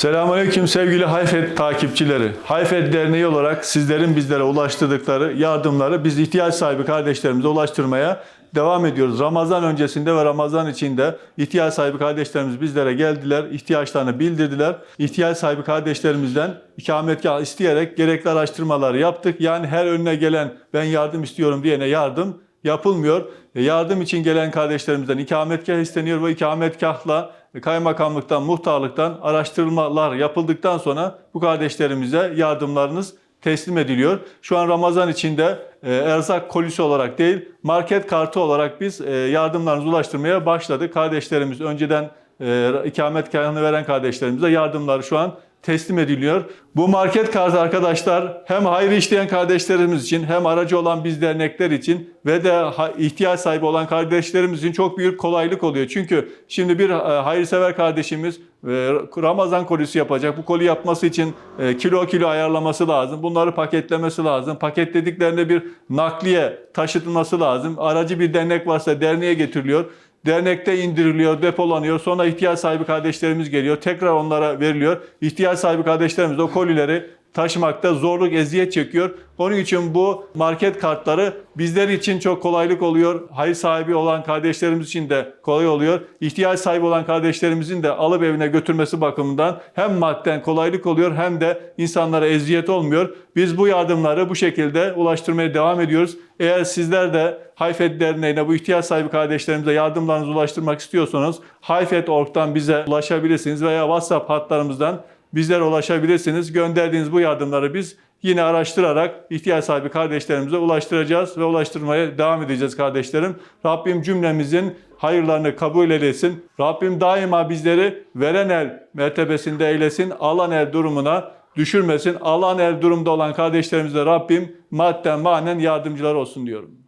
Selamünaleyküm sevgili Hayfet takipçileri. Hayfet Derneği olarak sizlerin bizlere ulaştırdıkları yardımları biz ihtiyaç sahibi kardeşlerimize ulaştırmaya devam ediyoruz. Ramazan öncesinde ve Ramazan içinde ihtiyaç sahibi kardeşlerimiz bizlere geldiler, ihtiyaçlarını bildirdiler. İhtiyaç sahibi kardeşlerimizden ikametgah isteyerek gerekli araştırmaları yaptık. Yani her önüne gelen ben yardım istiyorum diyene yardım yapılmıyor. E, Yardım için gelen kardeşlerimizden ikametgah isteniyor ve ikametgahla kaymakamlıktan, muhtarlıktan araştırmalar yapıldıktan sonra bu kardeşlerimize yardımlarınız teslim ediliyor. Şu an Ramazan içinde e, erzak kolisi olarak değil, market kartı olarak biz e, yardımlarınızı ulaştırmaya başladık. Kardeşlerimiz önceden e, ikametgahını veren kardeşlerimize yardımlar şu an teslim ediliyor. Bu market kartı arkadaşlar hem hayır işleyen kardeşlerimiz için hem aracı olan biz dernekler için ve de ihtiyaç sahibi olan kardeşlerimiz için çok büyük kolaylık oluyor. Çünkü şimdi bir e, hayırsever kardeşimiz e, Ramazan kolisi yapacak. Bu koli yapması için e, kilo kilo ayarlaması lazım. Bunları paketlemesi lazım. Paketlediklerinde bir nakliye taşıtılması lazım. Aracı bir dernek varsa derneğe getiriliyor. Dernekte indiriliyor, depolanıyor. Sonra ihtiyaç sahibi kardeşlerimiz geliyor. Tekrar onlara veriliyor. İhtiyaç sahibi kardeşlerimiz de o kolileri taşımakta zorluk, eziyet çekiyor. Onun için bu market kartları bizler için çok kolaylık oluyor. Hayır sahibi olan kardeşlerimiz için de kolay oluyor. İhtiyaç sahibi olan kardeşlerimizin de alıp evine götürmesi bakımından hem madden kolaylık oluyor hem de insanlara eziyet olmuyor. Biz bu yardımları bu şekilde ulaştırmaya devam ediyoruz. Eğer sizler de Hayfet Derneği'ne bu ihtiyaç sahibi kardeşlerimize yardımlarınızı ulaştırmak istiyorsanız hayfet.org'dan bize ulaşabilirsiniz veya WhatsApp hatlarımızdan bizlere ulaşabilirsiniz. Gönderdiğiniz bu yardımları biz yine araştırarak ihtiyaç sahibi kardeşlerimize ulaştıracağız ve ulaştırmaya devam edeceğiz kardeşlerim. Rabbim cümlemizin hayırlarını kabul eylesin. Rabbim daima bizleri veren el mertebesinde eylesin. Alan el durumuna düşürmesin. Alan el durumda olan kardeşlerimize Rabbim madden manen yardımcılar olsun diyorum.